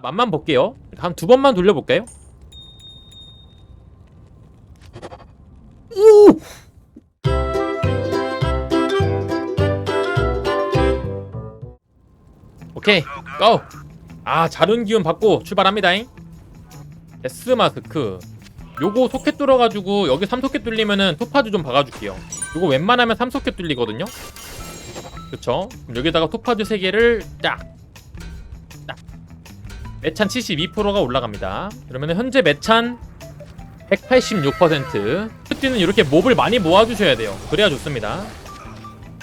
맛만 볼게요. 한 두 번만 돌려볼까요? 오! 오케이, 고! 아, 자른 기운 받고 출발합니다잉. 데스 마스크. 요거 소켓 뚫어가지고 여기 3소켓 뚫리면은 토파즈 좀 박아줄게요. 요거 웬만하면 3소켓 뚫리거든요. 그쵸? 그럼 여기다가 토파즈 3개를 딱 매찬 72%가 올라갑니다. 그러면 현재 매찬 186%. 푸티는 이렇게 몹을 많이 모아주셔야 돼요. 그래야 좋습니다.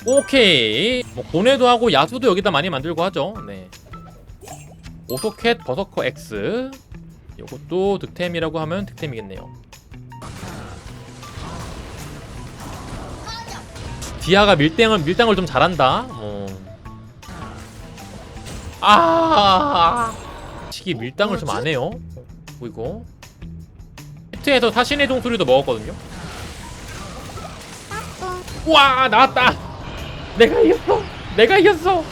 오케이. 뭐 고뇌도 하고 야수도 여기다 많이 만들고 하죠. 네. 오소켓 버서커 X. 이것도 득템이라고 하면 득템이겠네요. 디아가 밀당을 밀당을 좀 잘한다. 어. 아. 시기 밀당을 좀 안 해요. 뭐 이거? 히트에서 사신의 종소리도 먹었거든요. 우와 나왔다. 내가 이겼어. 내가 이겼어.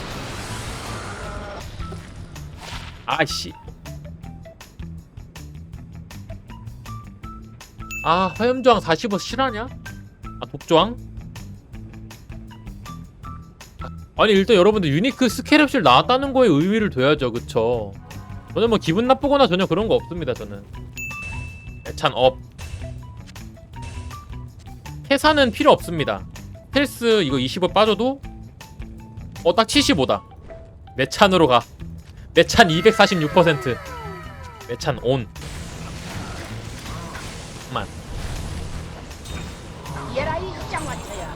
아씨. 아 화염저항 45 실화냐? 아 독저항? 아니 일단 여러분들 유니크 스케럽실 나왔다는 거에 의미를 둬야죠 그쵸 저는 뭐 기분 나쁘거나 전혀 그런 거 없습니다 저는 애찬 업 캐사는 필요 없습니다 헬스 이거 25 빠져도 어 딱 75다 매찬으로 가 매찬 246% 매찬 온 만. 짱마차야.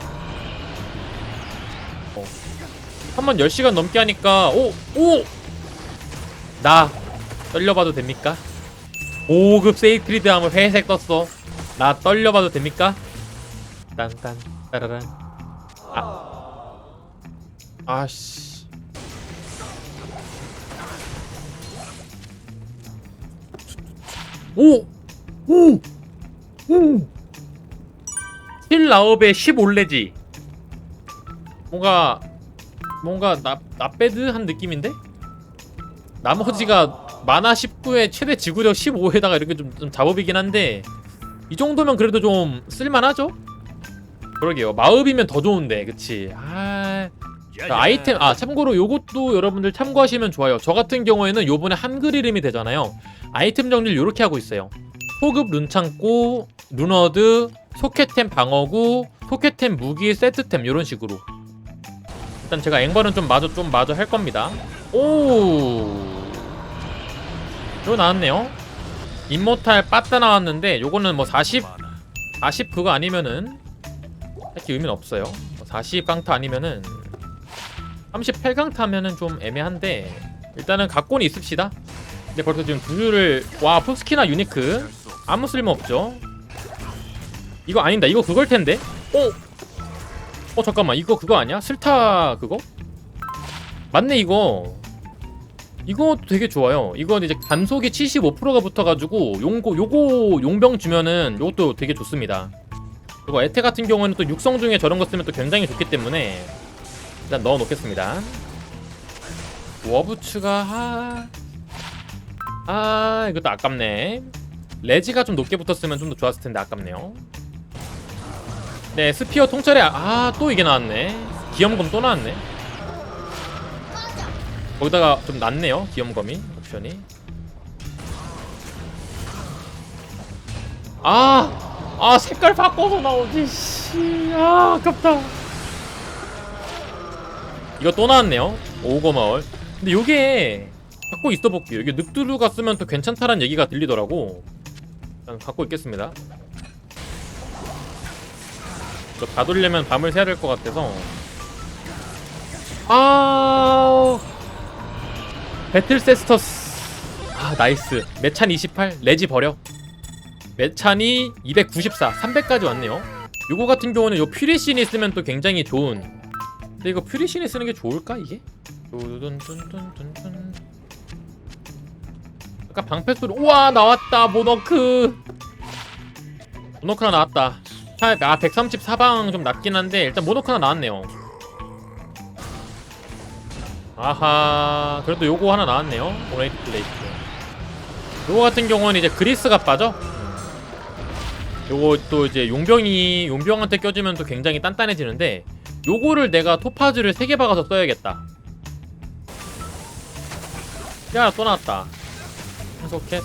한번 10시간 넘게 하니까 오! 오! 나 떨려봐도 됩니까? 5급 세이크리드 하면 회색 떴어 나 떨려봐도 됩니까? 딴딴 따라란 아 아씨 오! 오! 오! 힐 라업의 15레지 뭔가 뭔가 나, 나배드한 느낌인데? 나머지가 마나 19에 최대 지구력 15에다가 이렇게 좀, 좀 잡업이긴 한데 이 정도면 그래도 좀 쓸만하죠? 그러게요. 마읍이면 더 좋은데 그치? 아... 자, 아이템 아 참고로 요것도 여러분들 참고하시면 좋아요. 저 같은 경우에는 요번에 한글 이름이 되잖아요. 아이템 정리를 요렇게 하고 있어요. 소급 룬창고 루너드 소켓템 방어구 소켓템 무기 세트템 요런 식으로. 일단 제가 앵벌은 좀 마저 좀 마저 할 겁니다. 오, 이거 나왔네요. 임모탈 빠따 나왔는데 요거는 뭐 40, 40 그거 아니면은 딱히 의미는 없어요. 40 강타 아니면은 38 강타면은 좀 애매한데 일단은 갖고는 있읍시다. 근데 벌써 지금 두 줄을 와 푸스키나 유니크 아무 쓸모 없죠. 이거 아닌다. 이거 그걸 텐데. 오, 어 잠깐만 이거 그거 아니야? 슬타 그거? 맞네 이거 이거 되게 좋아요. 이건 이제 단속이 75%가 붙어가지고 용고 요거 용병 주면은 요것도 되게 좋습니다. 그리고 에테 같은 경우는 또 육성 중에 저런 거 쓰면 또 굉장히 좋기 때문에 일단 넣어 놓겠습니다. 워부츠가 아... 아 이것도 아깝네. 레지가 좀 높게 붙었으면 좀 더 좋았을 텐데 아깝네요. 네, 스피어 통찰에 아, 또 이게 나왔네. 기염검 또 나왔네. 거기다가 좀 낫네요. 기염검이 옵션이. 아, 아 색깔 바꿔서 나오지. 씨, 아 아깝다. 이거 또 나왔네요. 오고마을. 근데 요게 갖고 있어 볼게요. 이게 늑두루가 쓰면 또 괜찮다란 얘기가 들리더라고. 일단 갖고 있겠습니다. 이거 다 돌려면 밤을 새야 될 것 같아서 아 배틀 세스터스. 아 나이스. 매찬 28 레지 버려. 매찬이 294 300까지 왔네요. 요거 같은 경우는 요 퓨리신이 있으면 또 굉장히 좋은. 근데 이거 퓨리신이 쓰는 게 좋을까 이게? 뚜둔둔둔둔둔. 아까 방패 소리. 우와 나왔다 모너크. 하나 나왔다. 아 134방 좀 낮긴 한데 일단 모노크 하나 나왔네요 아하 그래도 요거 하나 나왔네요. 오레이트 플레이트. 요거 같은 경우는 이제 그리스가 빠져 음. 요거 또 이제 용병이 용병한테 껴주면 또 굉장히 단단해지는데 요거를 내가 토파즈를 3개 박아서 써야겠다. 야 또 나왔다. 소켓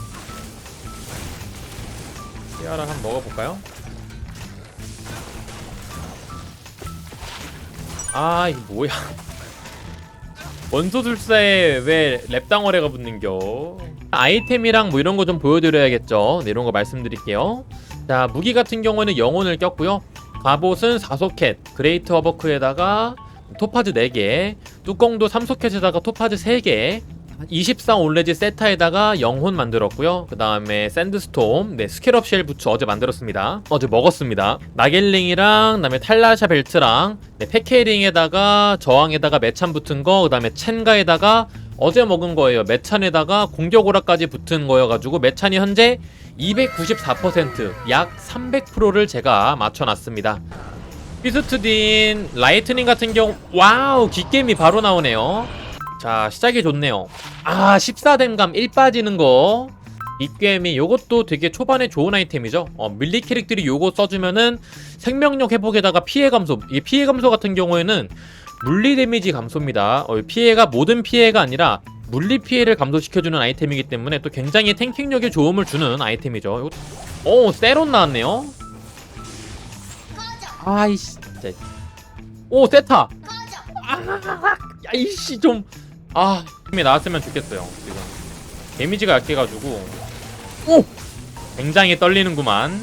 티아라 한번 먹어볼까요? 아 이거 뭐야 원소술사에 왜 랩당어레가 붙는겨? 아이템이랑 뭐 이런 거 좀 보여드려야겠죠? 네, 이런 거 말씀드릴게요. 자 무기 같은 경우는 영혼을 꼈고요. 갑옷은 4소켓 그레이트 어버크에다가 토파즈 4개 뚜껑도 3소켓에다가 토파즈 3개 24 올레지 세타에다가 영혼 만들었고요. 그 다음에 샌드스톰, 네 스케럽 쉘 부츠 어제 만들었습니다. 어제 먹었습니다. 나겔링이랑 그다음에 탈라샤 벨트랑 네, 패케링에다가 저항에다가 메찬 붙은 거, 그 다음에 첸가에다가 어제 먹은 거예요. 메찬에다가 공격 오라까지 붙은 거여가지고 메찬이 현재 294%약 300%를 제가 맞춰놨습니다. 피스트딘 라이트닝 같은 경우 와우 깃겜이 바로 나오네요. 자 시작이 좋네요. 아 14댐감 1 빠지는 거. 빅게임이 요것도 되게 초반에 좋은 아이템이죠? 어, 밀리 캐릭들이 요거 써주면은 생명력 회복에다가 피해 감소. 이 피해 감소 같은 경우에는 물리 데미지 감소입니다. 어, 피해가 모든 피해가 아니라 물리 피해를 감소시켜주는 아이템이기 때문에 또 굉장히 탱킹력에 좋음을 주는 아이템이죠. 요- 오 세론 나왔네요. 아이씨. 진짜 오 세타. 아, 야이씨 좀 아, 힘이 나왔으면 좋겠어요. 지금 데미지가 약해가지고 오, 굉장히 떨리는구만.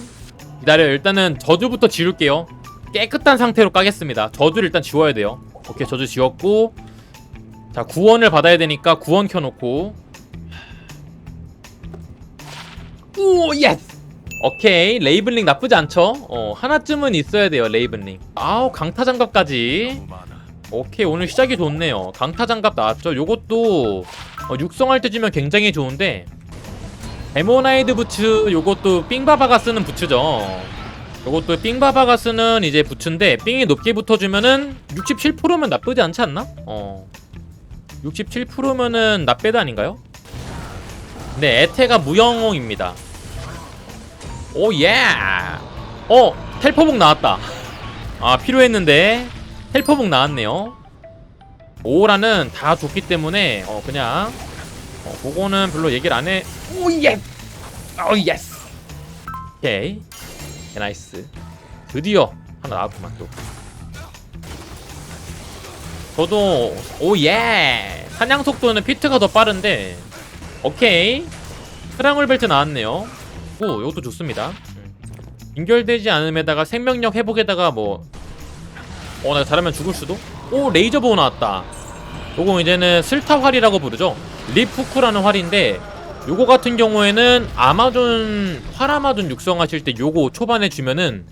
기다려. 일단은 저주부터 지울게요. 깨끗한 상태로 까겠습니다. 저주를 일단 지워야 돼요. 오케이, 저주 지웠고 자 구원을 받아야 되니까 구원 켜놓고 오, 예스. 오케이 레이블링 나쁘지 않죠? 어 하나쯤은 있어야 돼요 레이블링 아우 강타 장갑까지 오케이 오늘 시작이 좋네요. 강타 장갑 나왔죠? 요것도 어, 육성할 때 주면 굉장히 좋은데 데모나이드 부츠 요것도 삥바바가 쓰는 부츠죠. 요것도 삥바바가 쓰는 이제 부츠인데 삥이 높게 붙어주면은 67%면 나쁘지 않지 않나? 어. 67%면은 나빼드 아닌가요? 네 에테가 무영웅입니다. 오예! 어 텔포복 나왔다. 아 필요했는데 헬퍼북 나왔네요. 오라는 다 좋기 때문에 어 그냥 어 그거는 별로 얘기를 안 해. 오 예. 오 예스. 오케이. 예, 나이스. 드디어 하나 나왔구만 또. 저도 오 예. 사냥 속도는 피트가 더 빠른데 오케이. 트랑울 벨트 나왔네요. 오 이것도 좋습니다. 음. 연결되지 않음에다가 생명력 회복에다가 뭐 어, 내가 잘하면 죽을 수도? 오, 레이저 보호 나왔다. 요거 이제는 슬타 활이라고 부르죠. 리프쿠라는 활인데, 요거 같은 경우에는 아마존, 활아마존 육성하실 때 요거 초반에 주면은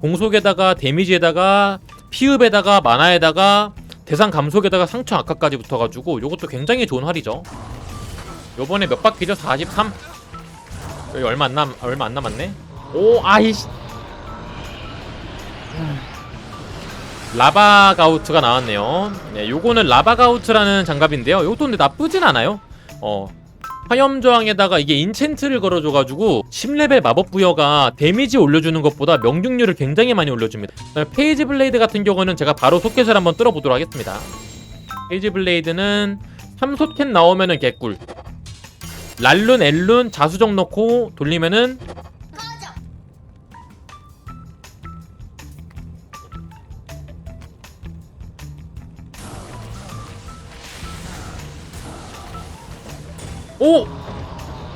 공속에다가 데미지에다가 피읍에다가 만화에다가 대상 감속에다가 상처 악화까지 붙어가지고 요것도 굉장히 좋은 활이죠. 요번에 몇 바퀴죠? 43? 여기 얼마 안 남, 얼마 안 남았네? 오, 아이씨. 라바 가우트가 나왔네요. 네, 요거는 라바 가우트라는 장갑인데요. 요것도 근데 나쁘진 않아요. 어. 화염 저항에다가 이게 인챈트를 걸어줘가지고 10레벨 마법 부여가 데미지 올려주는 것보다 명중률을 굉장히 많이 올려줍니다. 페이지 블레이드 같은 경우는 제가 바로 소켓을 한번 뚫어보도록 하겠습니다. 페이지 블레이드는 3소켓 나오면은 개꿀. 랄룬, 엘룬, 자수정 넣고 돌리면은 오!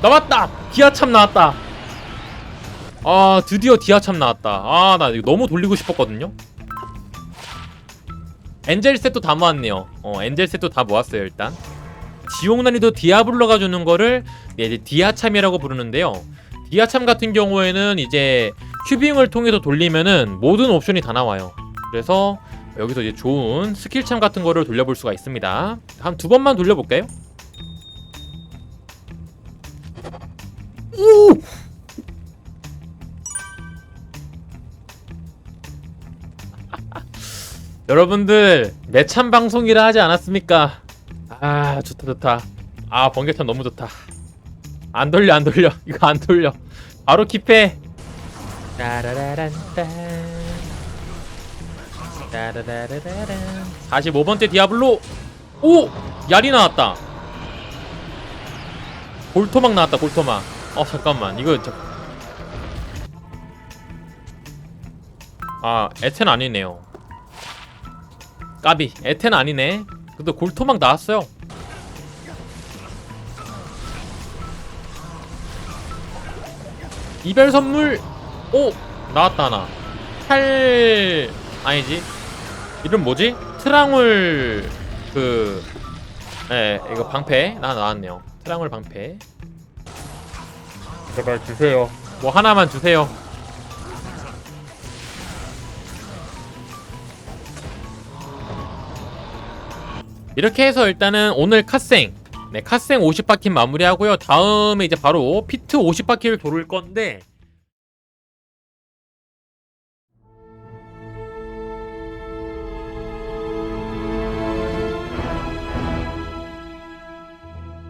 나왔다! 디아참 나왔다! 아 드디어 디아참 나왔다 아 나 이거 너무 돌리고 싶었거든요 엔젤 셋도 다 모았네요 어 엔젤 셋도 다 모았어요 일단 지옥 난이도 디아블로가 주는 거를 네, 이제 디아참이라고 부르는데요 디아참 같은 경우에는 이제 큐빙을 통해서 돌리면은 모든 옵션이 다 나와요 그래서 여기서 이제 좋은 스킬참 같은 거를 돌려볼 수가 있습니다 한 두 번만 돌려볼까요? 오! 여러분들 매참 방송이라 하지 않았습니까? 아 좋다 좋다. 아 번개탄 너무 좋다. 안 돌려 안 돌려. 이거 안 돌려. 바로 킵해. 따라라라란 45번째 디아블로. 오! 야리 나왔다. 골토막 나왔다 골토막 어 잠깐만. 이거 저... 아 에텐 아니네요. 까비. 에텐 아니네. 근데 골토막 나왔어요. 이별 선물. 오 나왔다 하나. 팔 아니지? 이름 뭐지? 트랑울 그 예, 이거 방패. 나 나왔네요. 트랑울 방패 제발 주세요. 뭐 하나만 주세요. 이렇게 해서 일단은 오늘 카생. 네 카생 50바퀴 마무리하고요. 다음에 이제 바로 피트 50바퀴를 돌을 건데